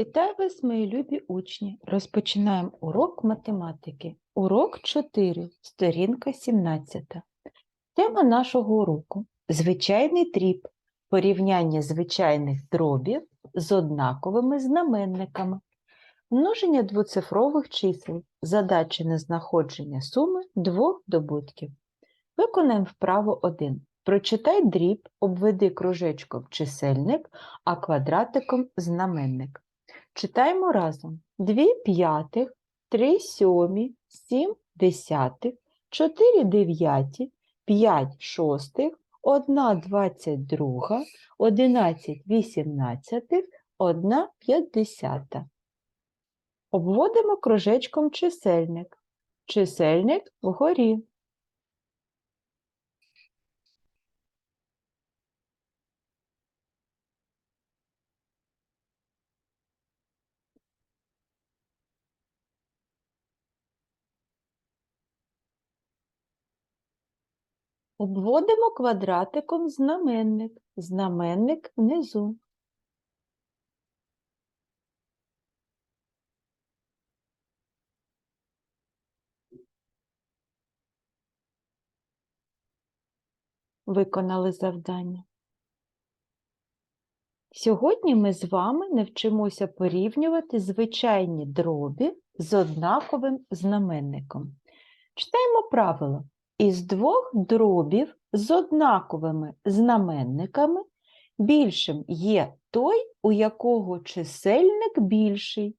Вітаю вас, мої любі учні! Розпочинаємо урок математики. Урок 4, сторінка 17. Тема нашого уроку звичайний дріб, порівняння звичайних дробів з однаковими знаменниками, множення двоцифрових чисел, задачі на знаходження суми двох добутків. Виконаємо вправо 1. Прочитай дріб, обведи кружечком чисельник, а квадратиком знаменник. Читаємо разом. 2 п'ятих, 3 сьомі, 7 десятих, 4 дев'яті, 5 шостих, 1 двадцять друга, 11 вісімнадцятих, 1 п'ятдесята. Обводимо кружечком чисельник. Чисельник вгорі. Обводимо квадратиком знаменник. Знаменник внизу. Виконали завдання. Сьогодні ми з вами навчимося порівнювати звичайні дробі з однаковим знаменником. Читаємо правило. Із двох дробів з однаковими знаменниками більшим є той, у якого чисельник більший,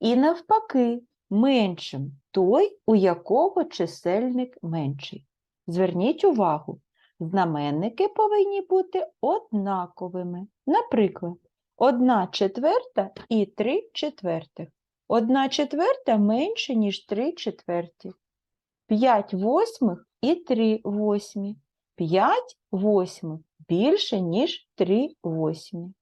і навпаки, меншим той, у якого чисельник менший. Зверніть увагу, знаменники повинні бути однаковими. Наприклад, 1 четверта і 3 четвертих. 1 четверта менше, ніж 3 четверті. 5 восьмих і 3 восьмі. 5 восьмих більше, ніж 3 восьмі.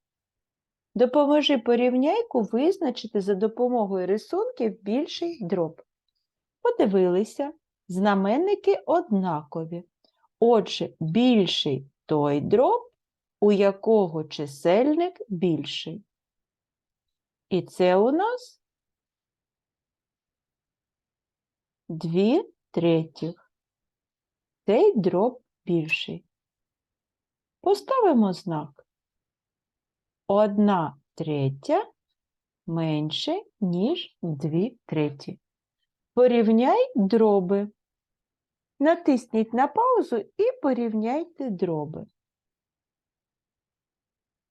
Допоможи порівняйку визначити за допомогою рисунків більший дроб. Подивилися, знаменники однакові. Отже, більший той дроб, у якого чисельник більший. І це у нас 2 третіх. Цей дроб більший. Поставимо знак. Одна третя менше, ніж 2 треті. Порівняй дроби. Натисніть на паузу і порівняйте дроби.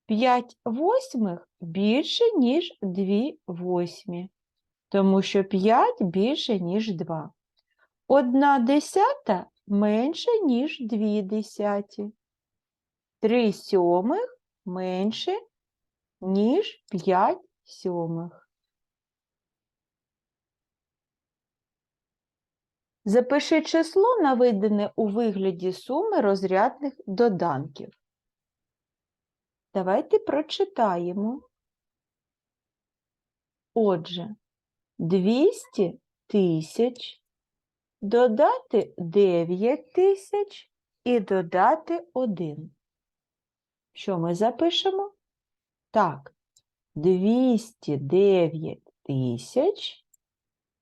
5 восьмих більше, ніж 2 восьмі, тому що 5 більше, ніж 2. Одна десята менше, ніж 2 десяті. 3 сьомих менше, ніж 5 сьомих. Запиши число, наведене у вигляді суми розрядних доданків. Давайте прочитаємо. Отже, 200 тисяч, додати 9 тисяч і додати 1. Що ми запишемо? Так, 209 тисяч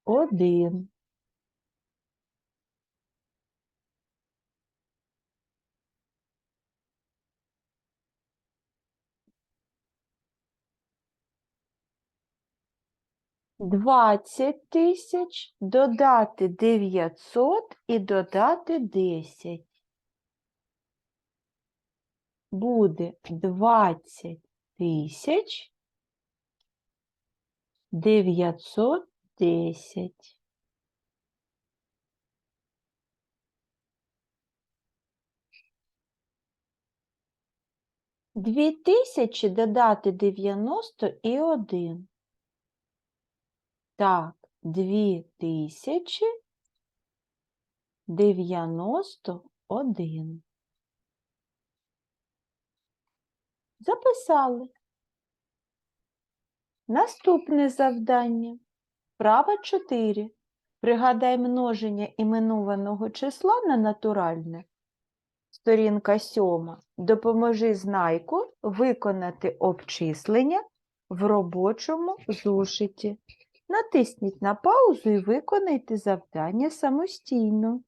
1. Двадцять тисяч, додати 900 і додати 10. Буде 20 тисяч 910. Дві тисячі додати 90 і 1. Так, дві тисячі дев'яносто один. Записали. Наступне завдання. Права 4. Пригадай множення іменованого числа на натуральне. Сторінка 7. Допоможи знайку виконати обчислення в робочому зошиті. Натисніть на паузу і виконайте завдання самостійно.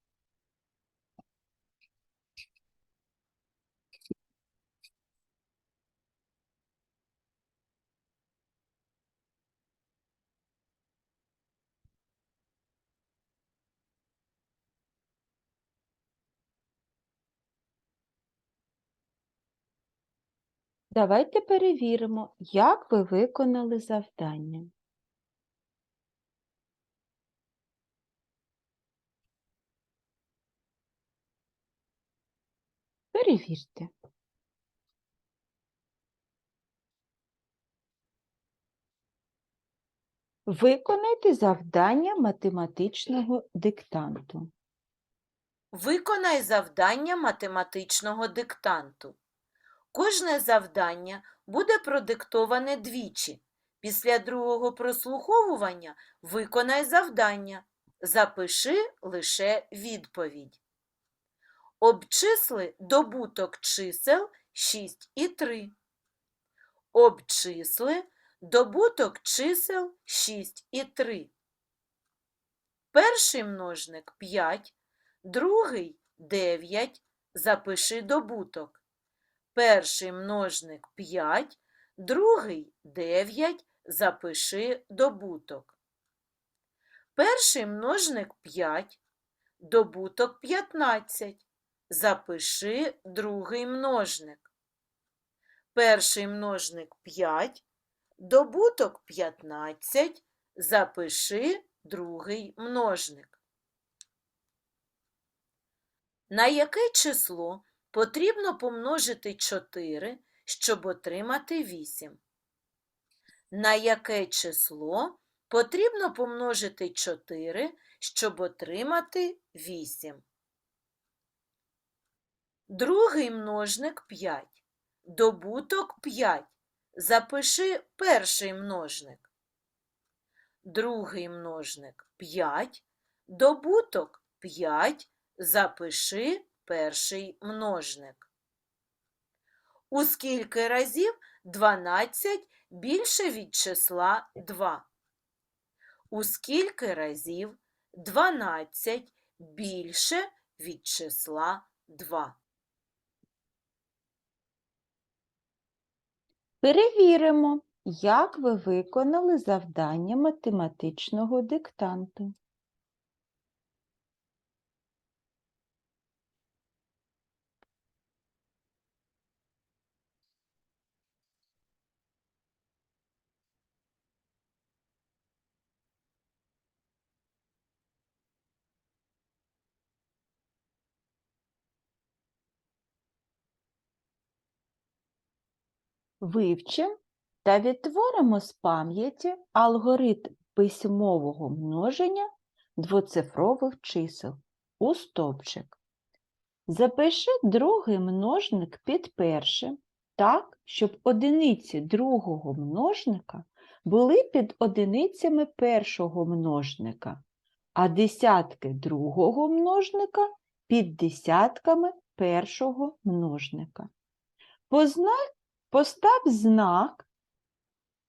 Давайте перевіримо, як ви виконали завдання. Перевірте. Виконайте завдання математичного диктанту. Виконай завдання математичного диктанту. Кожне завдання буде продиктоване двічі. Після другого прослуховування виконай завдання. Запиши лише відповідь. Обчисли добуток чисел 6 і 3. Обчисли добуток чисел 6 і 3. Перший множник 5, другий 9. Запиши добуток. Перший множник 5, другий 9. Запиши добуток. Перший множник 5, добуток 15. Запиши другий множник. Перший множник 5, добуток 15. Запиши другий множник. На яке число потрібно помножити 4, щоб отримати 8? На яке число потрібно помножити 4, щоб отримати 8? Другий множник 5. Добуток 5. Запиши перший множник. Другий множник 5. Добуток 5. Запиши перший множник. У скільки разів 12 більше від числа 2? У скільки разів 12 більше від числа 2? Перевіримо, як ви виконали завдання математичного диктанту. Вивчимо та відтворимо з пам'яті алгоритм письмового множення двоцифрових чисел у стовпчик. Запиши другий множник під першим так, щоб одиниці другого множника були під одиницями першого множника, а десятки другого множника під десятками першого множника. Позна- Постав знак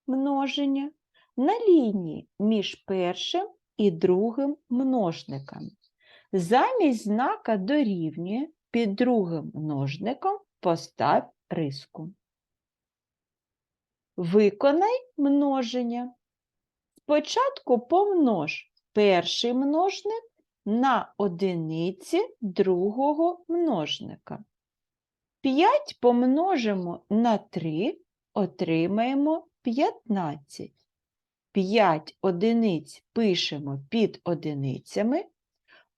множення на лінії між першим і другим множниками. Замість знака дорівнює під другим множником постав риску. Виконай множення. Спочатку помнож перший множник на одиниці другого множника. 5 помножимо на 3, отримаємо 15. 5 одиниць пишемо під одиницями,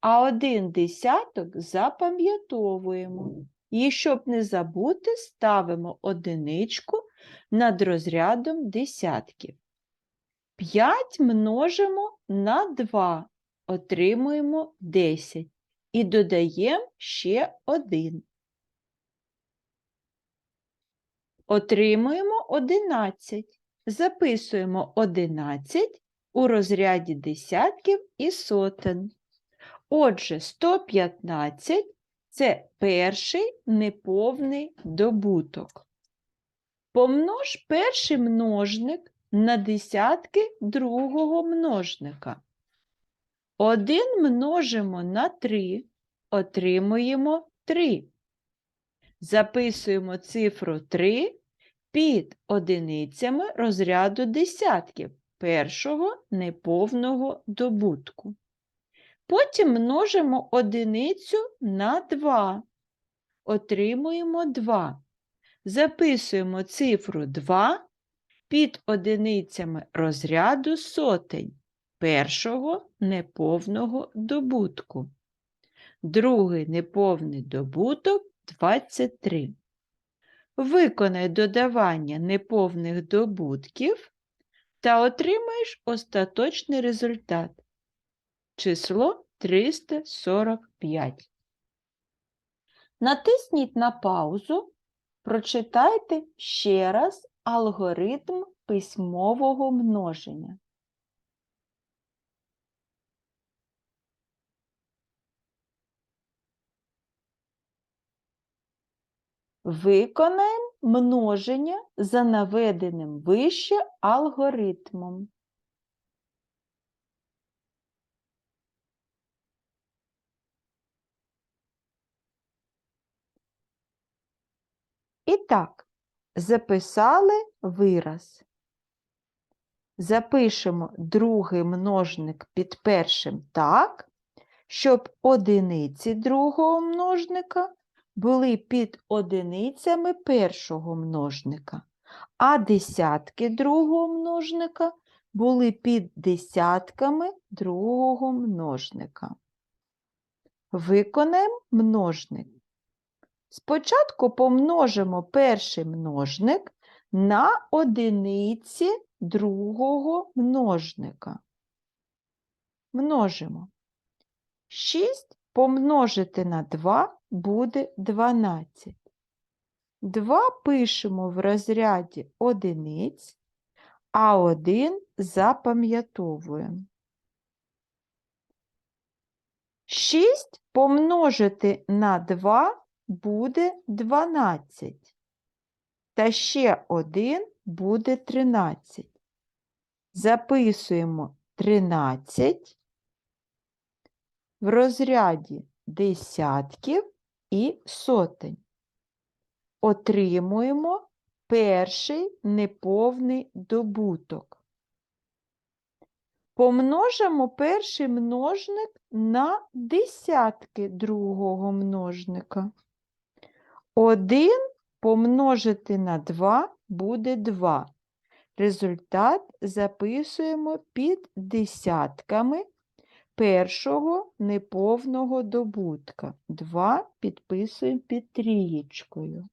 а один десяток запам'ятовуємо. І щоб не забути, ставимо одиничку над розрядом десятків. 5 множимо на 2, отримуємо 10. І додаємо ще 1. Отримуємо 11. Записуємо 11 у розряді десятків і сотень. Отже, 115 це перший неповний добуток. Помнож перший множник на десятки другого множника. 1 множимо на 3, отримуємо 3. Записуємо цифру 3 під одиницями розряду десятків першого неповного добутку. Потім множимо одиницю на 2. Отримуємо 2. Записуємо цифру 2 під одиницями розряду сотень першого неповного добутку. Другий неповний добуток 23. Виконай додавання неповних добутків та отримаєш остаточний результат. Число 345. Натисніть на паузу, прочитайте ще раз алгоритм письмового множення. Виконаємо множення за наведеним вище алгоритмом. І так, записали вираз. Запишемо другий множник під першим так, щоб одиниці другого множника були під одиницями першого множника, а десятки другого множника були під десятками другого множника. Виконаємо множник. Спочатку помножимо перший множник на одиниці другого множника. Множимо. 6 помножити на 2 буде 12. 2 пишемо в розряді одиниць, а 1 запам'ятовуємо. 6 помножити на 2 буде 12. Та ще 1 буде 13. Записуємо 13 в розряді десятків і сотень. Отримуємо перший неповний добуток. Помножимо перший множник на десятки другого множника. 1 помножити на 2 буде 2. Результат записуємо під десятками першого неповного добутка. 2 підписуємо під трієчкою.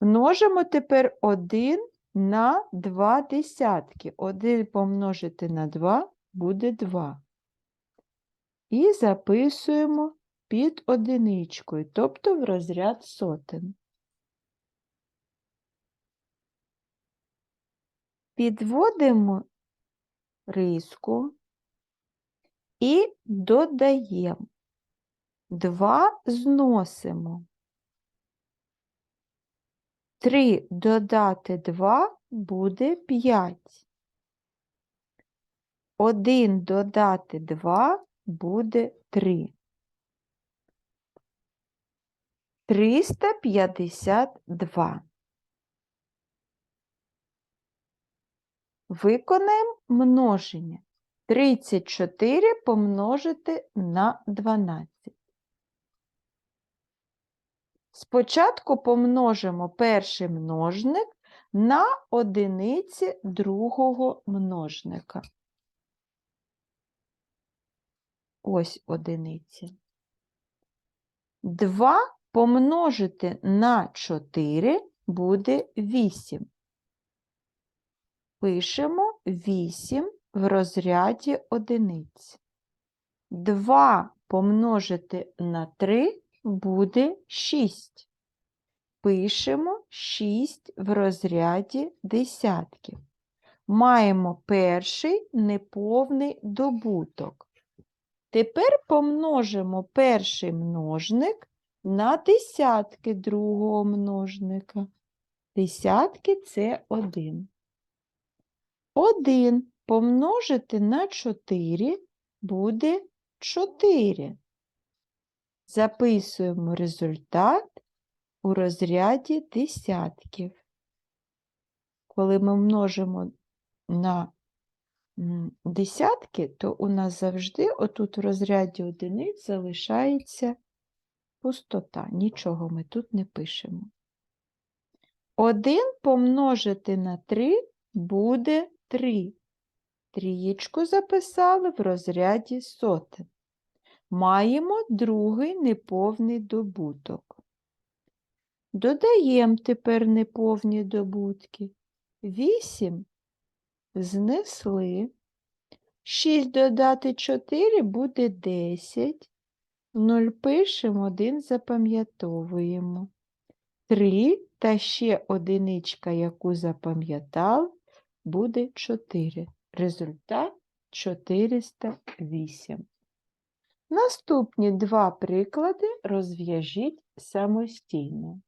Множимо тепер 1 на 2 десятки. 1 помножити на 2 буде 2. І записуємо під одиничкою, тобто в розряд сотень. Підводимо риску і додаємо. 2 зносимо. 3 додати 2 буде 5. 1 додати 2 буде 3. 352. Виконаємо множення. 34 помножити на 12. Спочатку помножимо перший множник на одиниці другого множника. Ось одиниці. 2 помножити на 4 буде 8. Пишемо 8 в розряді одиниць. 2 помножити на 3 буде 6. Пишемо 6 в розряді десятків. Маємо перший неповний добуток. Тепер помножимо перший множник на десятки другого множника. Десятки це 1. 1 помножити на 4 буде 4. Записуємо результат у розряді десятків. Коли ми множимо на десятки, то у нас завжди отут в розряді одиниць залишається пустота. Нічого ми тут не пишемо. 1 помножити на 3 буде 3. Трієчку записали в розряді сотень. Маємо другий неповний добуток. Додаємо тепер неповні добутки. 8 знесли. 6 додати 4 буде 10. 0 пишемо, 1 запам'ятовуємо. 3 та ще одиничка, яку запам'ятали, буде 4. Результат 408. Наступні два приклади розв'яжіть самостійно.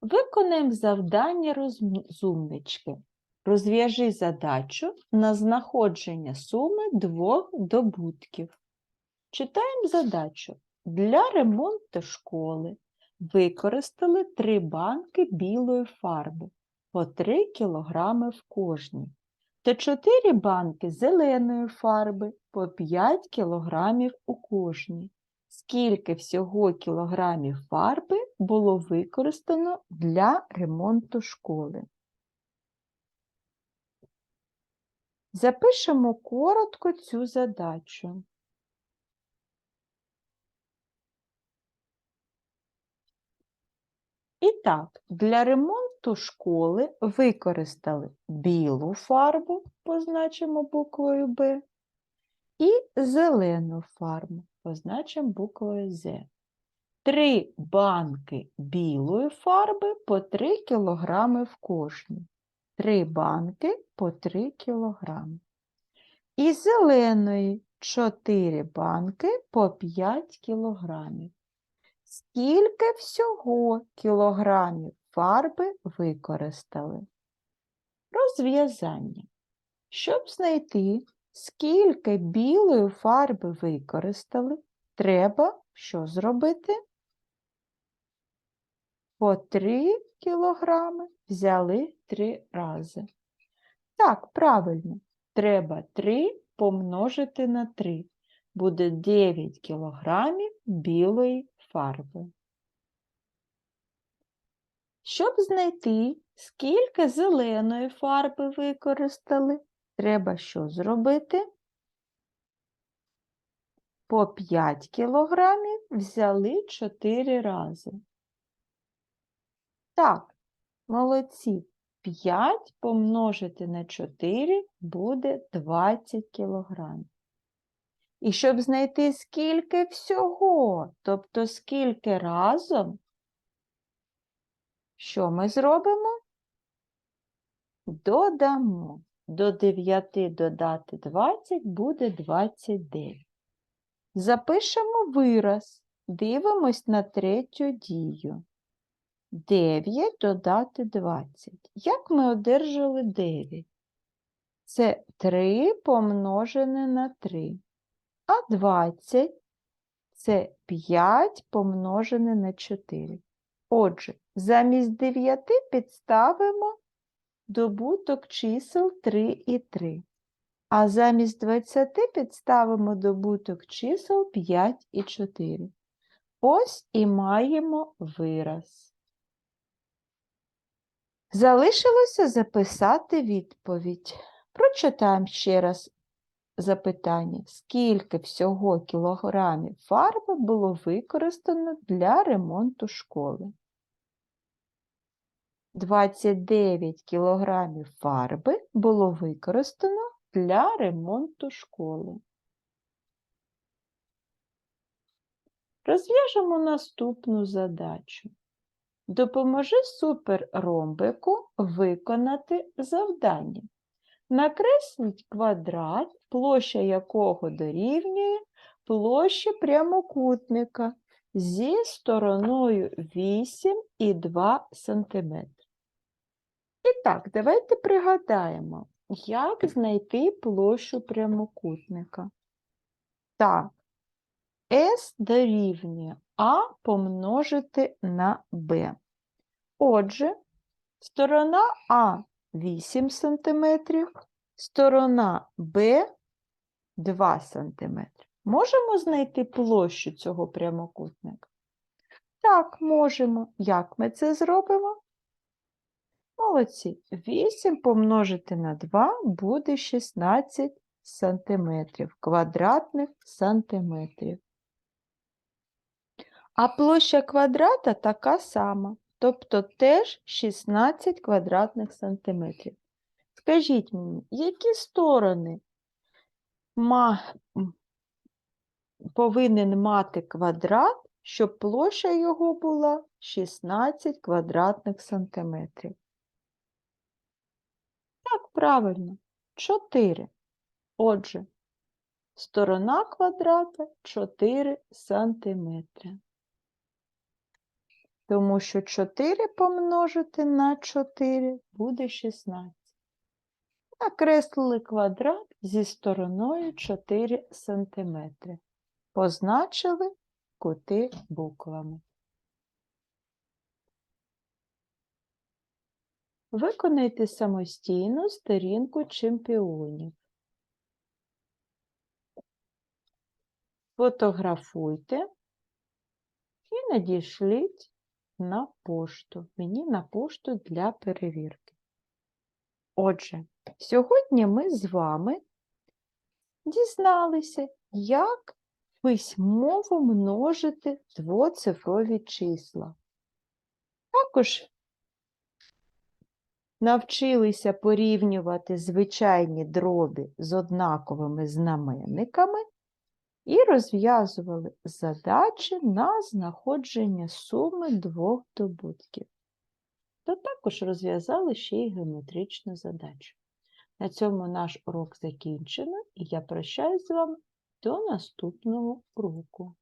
Виконаємо завдання розумнички. Розв'яжи задачу на знаходження суми двох добутків. Читаємо задачу. Для ремонту школи використали три банки білої фарби по 3 кг в кожній та 4 банки зеленої фарби по 5 кг у кожній. Скільки всього кілограмів фарби було використано для ремонту школи? Запишемо коротко цю задачу. І так, для ремонту школи використали білу фарбу, позначимо буквою Б, і зелену фарбу, позначимо буквою З. Три банки білої фарби по 3 кг в кожній. Три банки по 3 кг. І зеленої 4 банки по 5 кілограмів. Скільки всього кілограмів фарби використали? Розв'язання. Щоб знайти, скільки білої фарби використали, треба що зробити? По 3 кілограми взяли 3 рази. Так, правильно. Треба 3 помножити на 3. Буде 9 кілограмів білої фарби. Щоб знайти, скільки зеленої фарби використали, треба що зробити? По 5 кілограмів взяли 4 рази. Так, молодці. 5 помножити на 4 буде 20 кілограмів. І щоб знайти скільки всього, тобто скільки разом, що ми зробимо? Додамо. До 9 додати 20 буде 29. Запишемо вираз. Дивимось на третю дію. 9 додати 20. Як ми одержали 9? Це 3 помножене на 3. А 20 це 5 помножене на 4. Отже, замість 9 підставимо добуток чисел 3 і 3. А замість 20 підставимо добуток чисел 5 і 4. Ось і маємо вираз. Залишилося записати відповідь. Прочитаємо ще раз запитання. Скільки всього кілограмів фарби було використано для ремонту школи? 29 кілограмів фарби було використано для ремонту школи. Розв'яжемо наступну задачу. Допоможи суперромбику виконати завдання. Накресліть квадрат, площа якого дорівнює площі прямокутника, зі стороною 8 і 2 см. І так, давайте пригадаємо, як знайти площу прямокутника. Так, S дорівнює А помножити на Б. Отже, сторона А 8 см, сторона Б 2 см. Можемо знайти площу цього прямокутника? Так, можемо. Як ми це зробимо? Молодці. 8 помножити на 2 буде 16 сантиметрів, квадратних сантиметрів. А площа квадрата така сама, тобто теж 16 квадратних сантиметрів. Скажіть мені, які сторони повинен мати квадрат, щоб площа його була 16 квадратних сантиметрів? Так, правильно, 4. Отже, сторона квадрата 4 сантиметри. Тому що 4 помножити на 4 буде 16. Накреслили квадрат зі стороною 4 сантиметри. Позначили кути буквами. Виконайте самостійно сторінку чемпіонів. Фотографуйте і надішліть на пошту. Мені на пошту для перевірки. Отже, сьогодні ми з вами дізналися, як письмово множити двоцифрові числа. Також навчилися порівнювати звичайні дроби з однаковими знаменниками і розв'язували задачі на знаходження суми двох добутків. Та також розв'язали ще й геометричну задачу. На цьому наш урок закінчено, і я прощаюсь з вами до наступного уроку.